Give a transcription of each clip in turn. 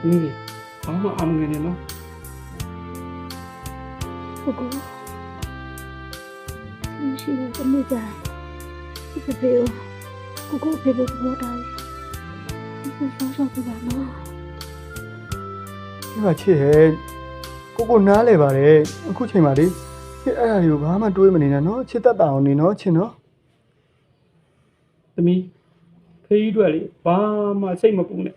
သမီးလေးဘာမှအာမငယ်နေနော်ကိုကိုမရှိတော့တနေ့ကျရင်ဒီပေကိုကိုကိုဖေဖေပြောတာဒီကိုဆောဆောပြပါနော်ဒီမှာချစ်ဟဲ့ကိုကိုနားလဲပါတယ်အခုချိန်မှာလေချစ်အဲ့ဒါတွေကိုဘာမှတွေးမနေနဲ့နော်ချစ်တတ်တာအောင်နေနော်ချစ်နော်သမီးဖေးကြီးတို့ကလေဘာမှစိတ်မပူနဲ့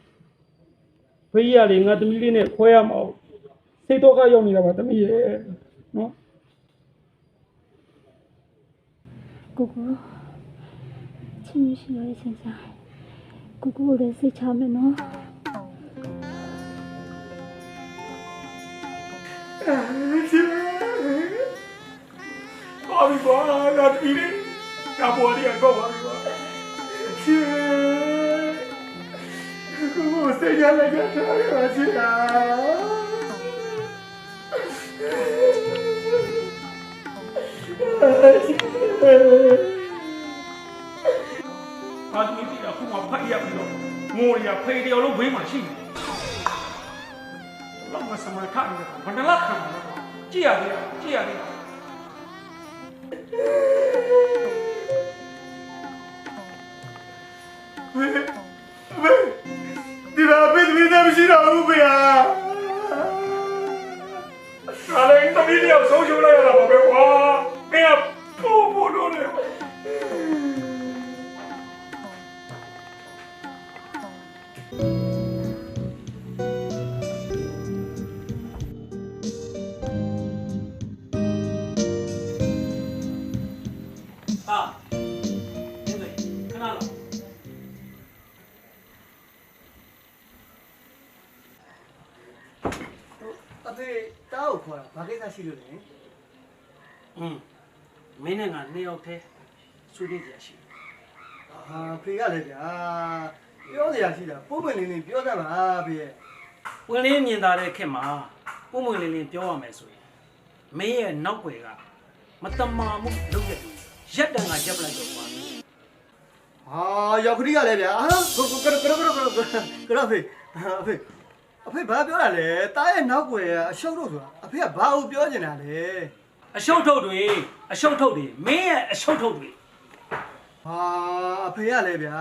ဖေးကြီးကလေငါသမီးလေးနဲ့ခွဲရမအောင်စိတ်တော့ကရောက်နေတာပါသမီးရဲ့နော်ကိုကိုချင်းမရှိရတဲ့စဉ်းစားကိုကိုလည်းစိတ်ချမယ်နော်ပါပြီကွာငါသမီးလေးငါပေါ်ရီကတော့ပါပြီကွာချစ်ကိုကို စိတ်ရလိုက်ကြတာပါချစ်တာအာဒီတီအခုမှဖတ်ရပြီးတော့ငိုရဖေးတယောက်လုံးဘေးမှာရှိနေတယ်လောက်မစမခါနေတယ်ဘယ်နှလောက်ခံမှာလဲကြည့်ရသေးတယ်ကြည့်ရသေးတယ် မှမရှိတော့ဘူးဗျာ။ဒါလည်းတမီးလေးကိုဆုံးရှုံးလိုက်ရတာပါပဲကွာ။ တောက်ခေါ်တာဘာကိစ္စရှိလို့လဲอืมမင်းနဲ့ငါနှစ်ယောက်တည်းဆွေးနွေးကြရှိတယ်ဟာဖေကလည်းဗျာပြောစရာရှိတာပုံမှန်လေးလေးပြောတတ်ပါဖေရဲ့ဝင်လေးမြင်သာတဲ့ခင်မှာပုံမွေလေးလေးပြောရမယ်ဆိုရင်မင်းရဲ့နောက်ွယ်ကမတမာမှုလုပ်ရတူရက်တန်ကရက်ပလိုက်တော့ကွာဟာရောက်ခရီးကလည်းဗျာအာကိုကိုကရကရကရကရကရဖေအဖေ အဖေဘာပြောတာလဲတားရဲ့နောက်ွယ်အရှုပ်လို့ဆိုတာအဖေကဘာကိုပြောနေတာလဲအရှုပ်ထုတ်တွေအရှုပ်ထုတ်တွေမင်းရဲ့အရှုပ်ထုတ်တွေဟာအဖေကလည်းဗျာ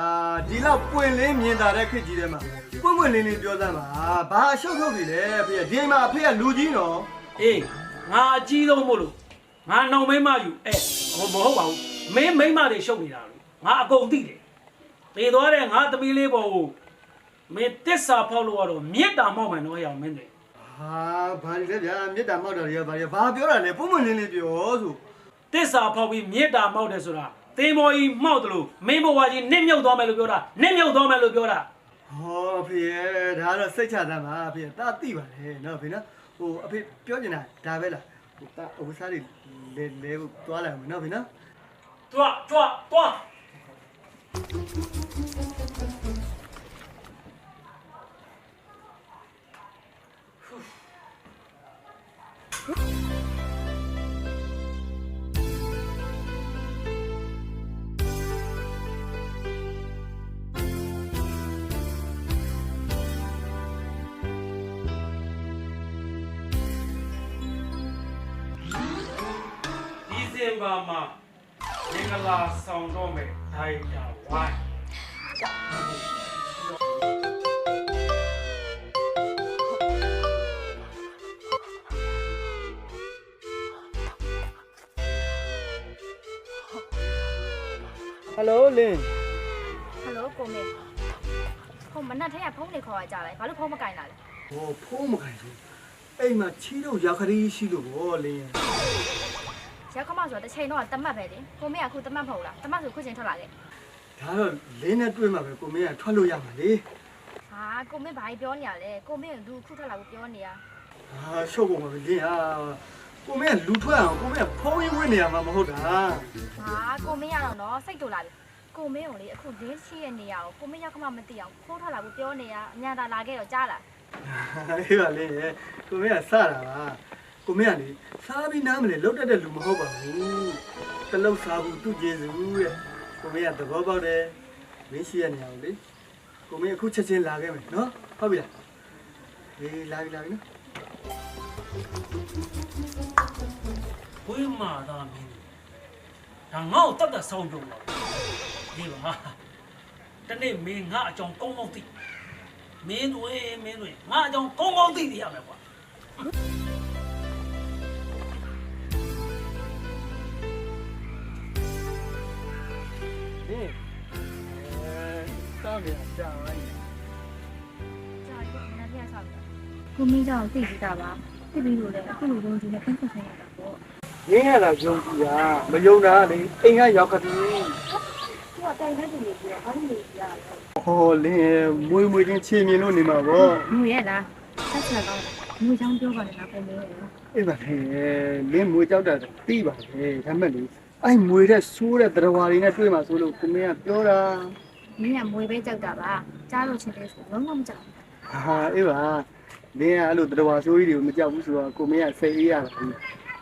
ဒီလောက်ပွင့်လင်းမြင်သာတဲ့ခေတ်ကြီးထဲမှာပွင့်ပွင့်လင်းလင်းပြောစမ်းပါဘာအရှုပ်ထုတ်ပြီလဲအဖေကဒီအိမ်မှာအဖေကလူကြီးနော်အေးငါအကြီးဆုံးမို့လို့ငါနောင်မိမယူအဲဟိုမဟုတ်ပါဘူးမင်းမိမတွေရှုပ်နေတာလို့ငါအကုန်သိတယ်သေသွားတဲ့ငါသမီးလေးပေါ်ကို မင်းတစ္ဆာဖောက်လို့ရတော့မြစ်တာမောက်မယ်တော့ရအောင်မင်းတွေဟာဘာလဲဗျာမေတ္တာမောက်တာတွေကဘာလဲဘာပြောတာလဲပုံမှန်လင်းလေးပြောဆိုတစ္ဆာဖောက်ပြီးမြစ်တာမောက်တယ်ဆိုတာသင်္ဘောကြီးမောက်တယ်လို့မင်းဘဝကြီးနစ်မြုပ်သွားမယ်လို့ပြောတာနစ်မြုပ်သွားမယ်လို့ပြောတာဟောအဖေရဲ့ဒါကတော့စိတ်ချသမ်းပါအဖေတာသိပါလေနော်အဖေနော်ဟိုအဖေပြောနေတာဒါပဲလားဟိုတာဟိုစားတွေလဲလဲသွားလိုက်အောင်နော်အဖေနော်တွားတွားတွား ဒီဇင်ဘာမှာမင်္ဂလာဆောင်တော့မယ်ဒိုင်တာဝိုင်းဟယ်လိုလင်းဟယ်လိုကိုမေဟိုမနက်ထဲကဖုန်းတွေခေါ်ရကြတယ်ဘာလို့ဖုန်းမကင်တာလဲဟောဖုန်းမခိုင်ဘူးအိမ်မှာချီတော့ရောက်ခရီးရှိလို့ဗောလင်း ရက်ခမဆိုတော့တစ်ချိန်တော့တမတ်ပဲလေကိုမေကအခုတမတ်မဟုတ်လားတမတ်ဆိုခုချိန်ထွက်လာခဲ့ဒါတော့လင်းနဲ့တွေ့မှာပဲကိုမင်းကထွက်လို့ရမှာလေဟာကိုမေဘာကြီးပြောနေရလဲကိုမေကလူခုထွက်လာဖို့ပြောနေရဟာရှုပ်ကုန်ပါပြီလင်းဟာကိုမင်းကလူထွက်အောင်ကိုမင်းကဖုန်းရင်းဝင်နေရမှာမဟုတ်တာဟာကိုမေကတော့နော်စိတ်တူလာပြီကိုမေကိုလေအခုလင်းရှိရဲ့နေရကိုကိုမေရက်ခမမသိအောင်ခိုးထွက်လာဖို့ပြောနေရအညာသာလာခဲ့တော့ကြားလားဟေးပါလေကိုမင်းကစတာပါ ကိုမင်းကလေစားပြီးနားမလဲလောက်တတ်တဲ့လူမဟုတ်ပါဘူးတလုတ်စားဘူးသူ့ကျေစုတဲ့ကိုမင်းကသဘောပေါက်တယ်မင်းရှိရနေအောင်လေကိုမင်းအခုချက်ချင်းလာခဲ့မယ်နော်ဟုတ်ပြီလားအေးလာပြီလာပြီနော်ဝိမာသားမင်းဒါငါ့ကိုတတ်တတ်ဆောင်းကြုံတော့ဒီပါတနေ့မင်းငါအကြောင်းကောင်းကောင်းသိမင်းတွေမင်းတွေငါအကြောင်းကောင်းကောင်းသိနေရမယ်ကွာဟ အဲတောင်းပြန်ကြာပါရဲ့ကြာပြီနည်းနည်းဆောက်တယ်ကိုမင်းကြောင့်သိပြီးတာပါသိပြီးလို့လည်းအခုလိုလုံးကြီးနဲ့ဖန်ဆက်ဆိုင်ရတာပေါ့ရင်းရတာယုံကြည်တာမယုံတာလေအိမ်ကရောက်ခတူသူကတိုင်တဲ့သူတွေပြီးတော့ဘာလို့လဲကြာလဲဟောလင်းမွေးမွေးချင်းချင်းမြင်လို့နေမှာပေါ့ငွေရလားဆက်ဆက်ကောင်းငွေချောင်းပြောပါနဲ့ငါပုံမေးတယ်အေးပါဟဲ့လင်းမွေးကြောက်တာသိပါလေဒါမဲ့လေအဲ့မွေတဲ့ဆိုးတဲ့တရားဝါတွေနဲ့တွေ့မှာဆိုလို့ကိုမင်းကပြောတာ မင်းကမွေပဲကြောက်တာပါကြားလို့ချင်းလေးဆိုလုံးဝမကြောက်ဘူးဟာအေးပါလင်းကအဲ့လိုတရားဝါဆိုးကြီးတွေကိုမကြောက်ဘူးဆိုတော့ကိုမင်းကစိတ်အေးရတာ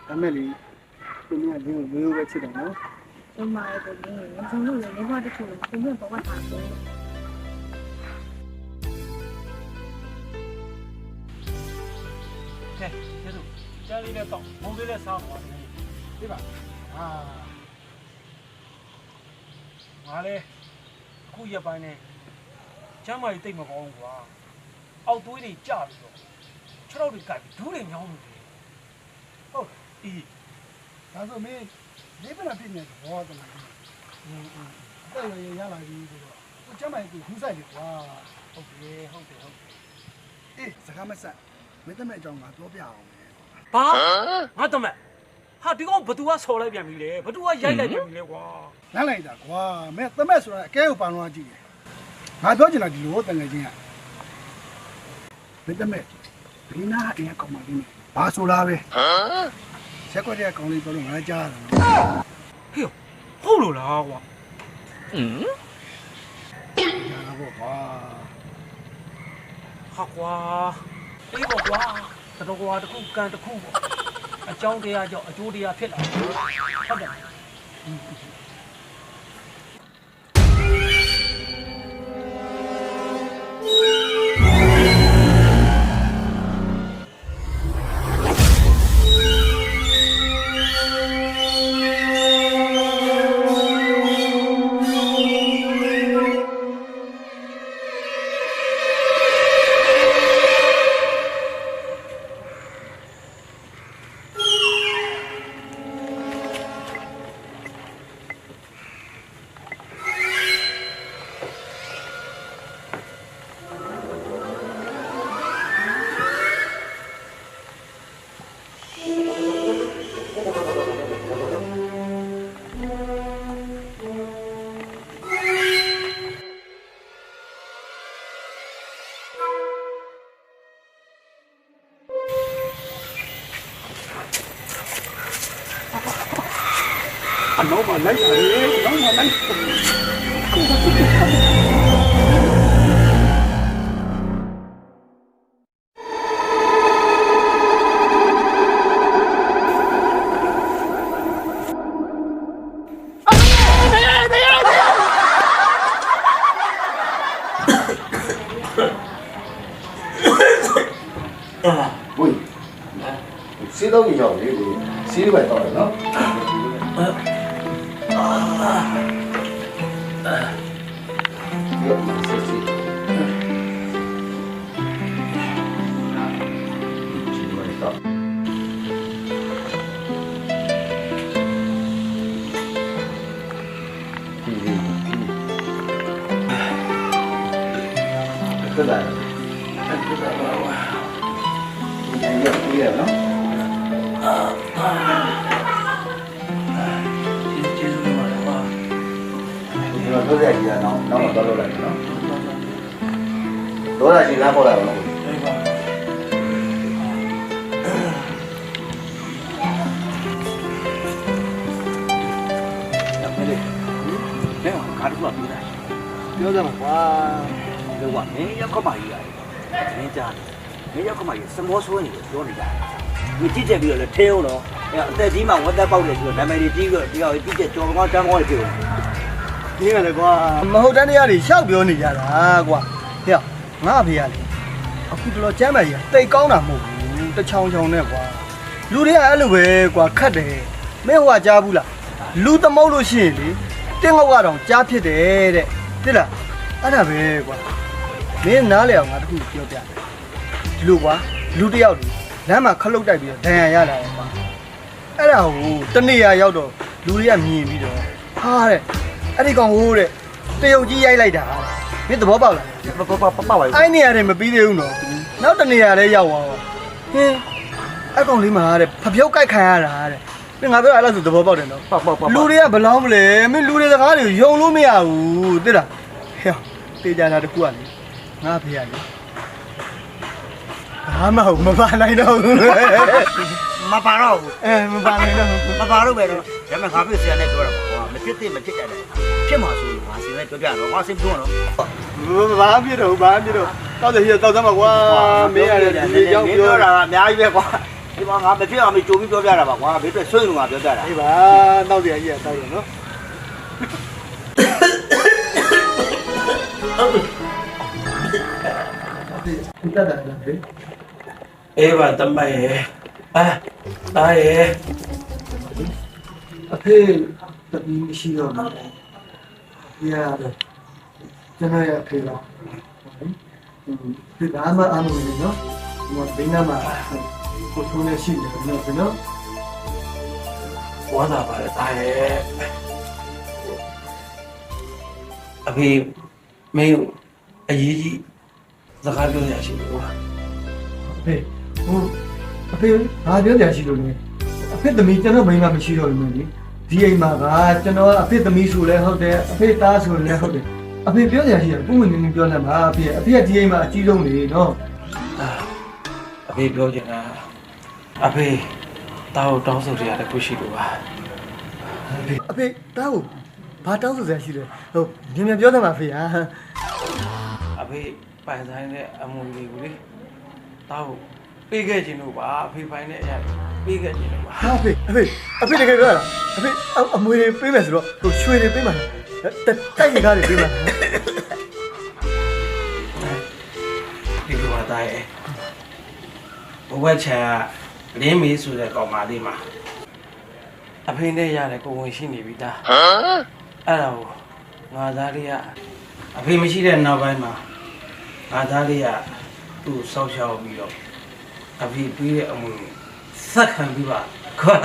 ဒါမဲ့လေကိုမင်းကလင်းကိုမျိုးပဲချစ်တယ်နော်ကျမရဲ့ပုံလေးရုံလို့လည်းဘဝတစ်ခုလုံးကိုမြတ်ဘဝထားဆိုကဲကျေးဇူးကြားလေးနဲ့တော့မုံလေးနဲ့စားပါမယ်ဒီပါဟာငါလေ အခုရက်ပိုင်းနဲ့ကျမ်းမာရေးတိတ်မကောင်းဘူးကွာအောက်သွေးတွေကျပြီးတော့ခြေထောက်တွေကပ်ပြီးဒူးတွေညောင်းနေတယ်ဟုတ်အေးဒါဆိုမင်းလေးပနာပြည့်နေတော့တော်တယ်အင်းအင်းအဲ့ရရလာပြီဆိုတော့ကိုကျမ်းမာရေးကိုဟူးဆိုင်တယ်ကွာဟုတ်တယ်ဟုတ်တယ်ဟုတ်တယ်အေးစကားမဆက်မင်းတမက်အကြောင်းငါပြောပြအောင်မယ်ဘာငါတမက် ဟာဒီကောင်ဘသူကဆော်လိုက်ပြန်ပြီလေဘသူကရိုက်လိုက်ပြန်ပြီလေကွာလမ်းလိုက်တာကွာမင်းသမက်ဆိုတာအကဲကိုပန်တော့ကြည့်တယ်ငါပြောချင်တာဒီလိုတန်ငယ်ချင်းကမင်းသမက်ဒီနာအရင်ကောင်မလေးနဲ့ဘာဆိုလားပဲဟမ်ဆက်ကွက်တဲ့ကောင်လေးပြောလို့ငါကြားရတယ်ဟေ့ဟုတ်လို့လားကွာငါဘောကွာဟာကွာအေးပေါ့ကွာတတော်ကွာတစ်ခုကန်တစ်ခုပေါ့ အကြောင်းတရားကြောင့်အကျိုးတရားဖြစ်လာဟုတ်တယ်အနောက်မှာလိုက်တာလေနောက်မှာလိုက်ဝေးစီးတော့ကြီးရောက်လေကိုစီးလိုက်တော့တယ် နော်ရောစီးစီးဒီမှာတော့ဒီဒီခက်လာခက်လာပါဒီရော က်ပြီနော်ကျေး ဒီတော့တို့ရကြီးကနောက်နောက်တော့လောက်လိုက်နော်တော့ရကြီးလားပေါ်လာတော့အေးပါမလေးလဲငါတို့ကပြောတာပြောကြမှာကွာလောကမင်းရောက်ကမကြီးရတယ်မင်းကြားမင်းရောက်ကမကြီးစမောဆွဲနေလို့ပြောနေတာဒီကြည့်ချက်ပြီးတော့လဲထဲအောင်တော့အဲအသက်ကြီးမှဝတ်သက်ပေါက်တယ်ဆိုတော့နာမည်ကြီးပြီးတော့ဒီကောင်ကြည့်ချက်ကြော်ကောင်းတန်းကောင်းတွေပြော ဒီကလည်းကွာမဟုတ်တန်းတရားတွေရှောက်ပြောနေကြတာကွာဟဲ့ငါအဖေကလေအခုတော်တော်ကျမ်းမာကြီးကတိတ်ကောင်းတာမဟုတ်ဘူးတချောင်းချောင်းနဲ့ကွာလူတွေကအဲ့လိုပဲကွာခတ်တယ်မင်းဟိုကကြားဘူးလားလူသမုတ်လို့ရှိရင်လေတင်းငုတ်ကတော့ကြားဖြစ်တယ်တဲ့သိလားအဲ့ဒါပဲကွာမင်းနားလေအောင်ငါတခုပြောပြတယ်ဒီလိုကွာလူတစ်ယောက်လေလမ်းမှာခလုတ်တိုက်ပြီးတော့ဒဏ်ရာရလာတယ်ကွာအဲ့ဒါကိုတနေ့ရရောက်တော့လူတွေကမြင်ပြီးတော့ဟာတဲ့ အဲ့ဒီကောင်ဟိုးတဲ့တရုတ်ကြီးရိုက်လိုက်တာတဲ့မင်းသဘောပေါက်လားပပပပပါအဲ့နေရာတွေမပြီးသေးဘူးနော်နောက်တနေရာလည်းရောက်သွားပါဟင်းအကောင်လေးမှာတဲ့ဖပြုတ်ကြိုက်ခံရတာတဲ့မင်းငါပြောအဲ့လိုဆိုသဘောပေါက်တယ်နော်ပပပလူတွေကဘလောင်းမလဲမင်းလူတွေစကားတွေယုံလို့မရဘူးသိလားဟဲ့တေးကြတာတခုကလေငါဖေရလေဘာမှမမပါနိုင်တော့ဘူးမပါတော့ဘူးအဲမပါနိုင်တော့ဘူးမပါတော့ပဲတော့ဒါပေမဲ့ငါပြည့်စရာနဲ့ပြောတာပါကွာ မဖြစ်သင့်မဖြစ်တဲ့ဖြစ်မှာဆိုရင်ငါစီနဲ့ပြောပြတော့ငါစိတ်ပြောတော့ဘာဖြစ်တော့ဘာဖြစ်တော့တောက်တယ်ဟိတောက်သမ်းပါကွာမင်းရတယ်ဒီရောက်မင်းပြောပြောတာတာကအများကြီးပဲကွာဒီမှာငါမဖြစ်အောင်မကြိုပြီးပြောပြတာပါကွာဘေးအတွက်ဆွေးလို့ငါပြောပြတာအေးပါတောက်တယ်ကြီးကတောက်တယ်နော်ဒီတက်တာလည်းပဲအေးပါတမတ်ရဲ့အာတားရဲ့အဖေ တပီးရှိတော့တယ်။ရာကျွန်တော်ရအဖေလား။ဒီဒါမှအမှုလေနော်။ဒီမှာဘင်းနာမှာကိုထုံးနေရှိတယ်နော်ဘယ်နော်ဝါသာပါလေတားရဲ့အဖေမင်းအရေးကြီးစကားပြောရရှိလို့။အဖေဟိုအဖေဘာပြောကြရှိလို့လဲ။အဖေသမီးကျွန်တော်ဘင်းနာမရှိတော့ဘူးလေ။ ဒီအိမ်မှာကကျွန်တော်ကအဖေသမီးဆိုလဲဟုတ်တယ်အဖေသားဆိုလဲဟုတ်တယ်။အဖေပြောကြရှိတယ်ပုံမှန်နေနေပြောနေမှာအဖေအဖေကဒီအိမ်မှာအကြီးဆုံးလေနော်အာအဖေပြောချင်တာအဖေတောင်းတောင်းဆိုရတဲ့ခုရှိလို့ပါအဖေတားကိုဘာတောင်းဆိုစရာရှိလဲဟုတ်မြင်မြင်ပြောသမှာဖေဟာအဖေပိုင်ဆိုင်တဲ့အမွေတွေကိုလေတောင်း ပေးခဲ့ခြင်းလို့ပါအဖေပိုင်တဲ့အရာပေးခဲ့ခြင်းလို့ပါဟာဖေအဖေအဖေတကယ်ပြောတာအဖေအအမွေတွေပေးမယ်ဆိုတော့ဟိုရွှေတွေပေးမှာတက်တိုက်ရကားတွေပေးမှာဒီလိုပါသားရဲ့ဘဝချာလင်းမေးဆိုတဲ့ကောင်မလေးမှာအဖေနဲ့ရတယ်ကိုဝင်ရှိနေပြီသားဟမ်အဲ့ဒါကိုငါသားလေးကအဖေမရှိတဲ့နောက်ပိုင်းမှာငါသားလေးကသူ့ဆောက်ရှောက်ပြီးတော့ အဖေပြီးတဲ့အမွေဆက်ခံပြီးပါခွာ